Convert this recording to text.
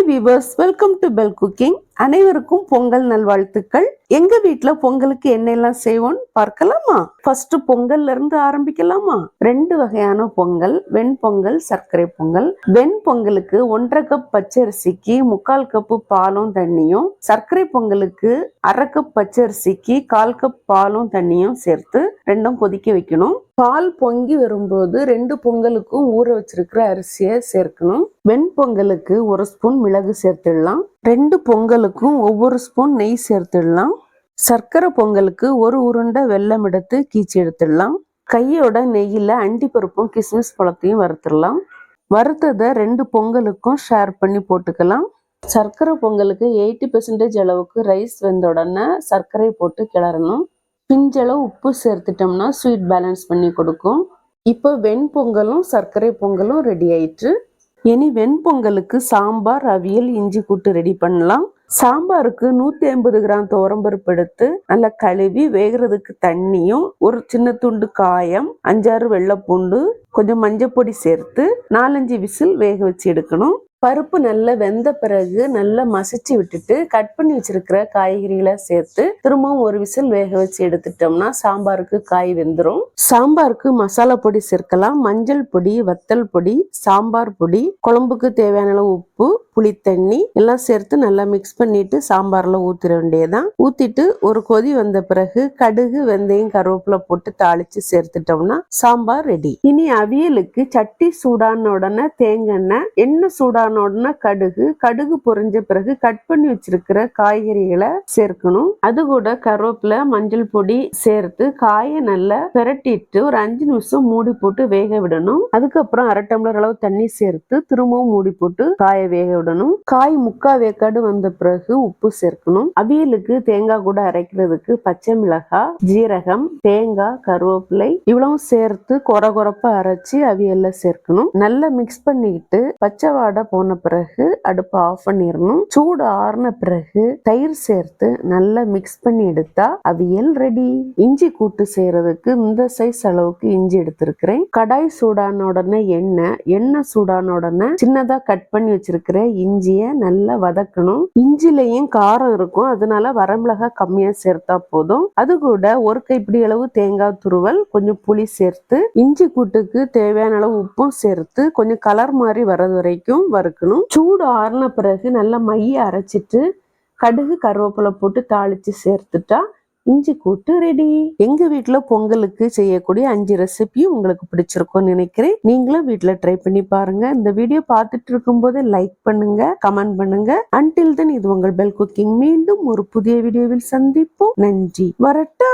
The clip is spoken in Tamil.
hi viewers welcome to bell cooking அனைவருக்கும் பொங்கல் நல்வாழ்த்துக்கள். எங்க வீட்டுல பொங்கலுக்கு என்னெல்லாம் செய்வோம் பார்க்கலாமா? ஃபர்ஸ்ட் பொங்கல்ல இருந்து ஆரம்பிக்கலாமா? ரெண்டு வகையான பொங்கல். வெண்பொங்கல் சர்க்கரை பொங்கல். வெண்பொங்கலுக்கு ஒன்றரை கப் பச்சரிசிக்கு முக்கால் கப்பு பாலும் தண்ணியும் சர்க்கரை பொங்கலுக்கு அரை கப் பச்சரிசிக்கு கால் கப் பாலும் தண்ணியும் சேர்த்து ரெண்டும் கொதிக்க வைக்கணும். பால் பொங்கி வரும்போது ரெண்டு பொங்கலுக்கும் ஊற வச்சிருக்கிற அரிசியை சேர்க்கணும். வெண்பொங்கலுக்கு ஒரு ஸ்பூன் மிளகு சேர்த்துடலாம். ரெண்டு பொங்கலுக்கும் ஒவ்வொரு ஸ்பூன் நெய் சேர்த்துடலாம். சர்க்கரை பொங்கலுக்கு ஒரு உருண்டை வெல்லம் எடுத்து கீச்சி எடுத்துடலாம். கையோட நெய்யில் அண்டிப்பருப்பும் கிஸ்மிஸ் பழத்தையும் வறுத்துடலாம். வறுத்ததை ரெண்டு பொங்கலுக்கும் ஷேர் பண்ணி போட்டுக்கலாம். சர்க்கரை பொங்கலுக்கு எயிட்டி பெர்சன்டேஜ் அளவுக்கு ரைஸ் வெந்த உடனே சர்க்கரை போட்டு கிளறணும். பிஞ்சளவு உப்பு சேர்த்துட்டோம்னா ஸ்வீட் பேலன்ஸ் பண்ணி கொடுக்கும். இப்போ வெண் பொங்கலும் சர்க்கரை பொங்கலும் ரெடி ஆயிட்டு இனி வெண்பொங்கலுக்கு சாம்பார் அவியல் இஞ்சி கூட்டு ரெடி பண்ணலாம். சாம்பாருக்கு நூத்தி ஐம்பது கிராம் துவரம்பருப்பு எடுத்து நல்லா கழுவி வேகிறதுக்கு தண்ணியும் ஒரு சின்ன துண்டு காயம் அஞ்சாறு வெள்ளைப்பூண்டு கொஞ்சம் மஞ்சள் பொடி சேர்த்து நாலஞ்சு விசில் வேக வச்சு எடுக்கணும். பருப்பு நல்லா வெந்த பிறகு நல்லா மசிச்சு விட்டுட்டு கட் பண்ணி வச்சிருக்கிற காய்கறிகளை சேர்த்து திரும்பவும் ஒரு விசில் வேக வச்சு எடுத்துட்டோம்னா சாம்பாருக்கு காய் வெந்துடும் சாம்பாருக்கு மசாலா பொடி சேர்க்கலாம். மஞ்சள் பொடி வத்தல் பொடி சாம்பார் பொடி குழம்புக்கு தேவையான அளவு உப்பு உப்பு புளித்தண்ணி எல்லாம் சேர்த்து நல்லா மிக்ஸ் பண்ணிட்டு சாம்பாரில் ஊற்றிட வேண்டியதான் ஊற்றிட்டு ஒரு கொதி வந்த பிறகு கடுகு வெந்தயம் கருவேப்பிலை போட்டு தாளித்து சேர்த்துட்டோம்னா சாம்பார் ரெடி இனி அவியலுக்கு சட்டி சூடான உடனே தேங்காய் எண்ணெய் எண்ணெய் சூடான உடனே கடுகு கடுகு பொரிஞ்ச பிறகு கட் பண்ணி வச்சிருக்கிற காய்கறிகளை சேர்க்கணும். அது கூட கருவேப்பிலை மஞ்சள் பொடி சேர்த்து காயை நல்லா பிரட்டிட்டு ஒரு அஞ்சு நிமிஷம் மூடி போட்டு வேக விடணும். அதுக்கப்புறம் அரை டம்ளர் அளவு தண்ணி சேர்த்து திரும்பவும் மூடி போட்டு காய வேக விடணும். காய் முக்கா வேக்காடு வந்த பிறகு உப்பு சேர்க்கணும். அவியலுக்கு தேங்காய் கூட அரைக்கிறதுக்கு பச்சை மிளகாய் ஜீரகம் தேங்காய் கருவேப்பிலை இவ்வளவு சேர்த்து கொர கொரப்பா அரைச்சி அவியல்ல சேர்க்கணும். நல்லா மிக்ஸ் பண்ணிக்கிட்டு பச்சை வாடை போன பிறகு அடுப்பை ஆஃப் பண்ணிடணும். சூடு ஆறின பிறகு தயிர் சேர்த்து நல்லா மிக்ஸ் பண்ணி எடுத்தா அவியல் ரெடி இஞ்சி கூட்டு செய்யறதுக்கு இந்த சைஸ் அளவுக்கு இஞ்சி எடுத்திருக்கிறேன். கடாய் சூடான உடனே எண்ணெய் எண்ணெய் சூடான உடனே சின்னதா கட் பண்ணி இருக்கிற இஞ்சியை நல்லா வதக்கணும். இஞ்சிலையும் காரம் இருக்கும். அதனால வரமிளகா கம்மியா சேர்த்தா போதும். அது கூட ஒரு கைப்பிடி அளவு தேங்காய் துருவல் கொஞ்சம் புளி சேர்த்து இஞ்சி கூட்டுக்கு தேவையான அளவு உப்பும் சேர்த்து கொஞ்சம் கலர் மாதிரி வர்றது வரைக்கும் வறுக்கணும். சூடு ஆறின பிறகு நல்லா மைய அரைச்சிட்டு கடுகு கருவேப்பிலை போட்டு தாளிச்சு சேர்த்துட்டா இஞ்சி கூட்டு ரெடி எங்க வீட்டுல பொங்கலுக்கு செய்யக்கூடிய அஞ்சு ரெசிபியும் உங்களுக்கு பிடிச்சிருக்கும்னு நினைக்கிறேன். நீங்களும் வீட்டுல ட்ரை பண்ணி பாருங்க. இந்த வீடியோ பார்த்துட்டு இருக்கும்போது லைக் பண்ணுங்க கமெண்ட் பண்ணுங்க. அன்டில் தென் இது உங்கள் பெல் குக்கிங் மீண்டும் ஒரு புதிய வீடியோவில் சந்திப்போம். நன்றி. வரட்டா!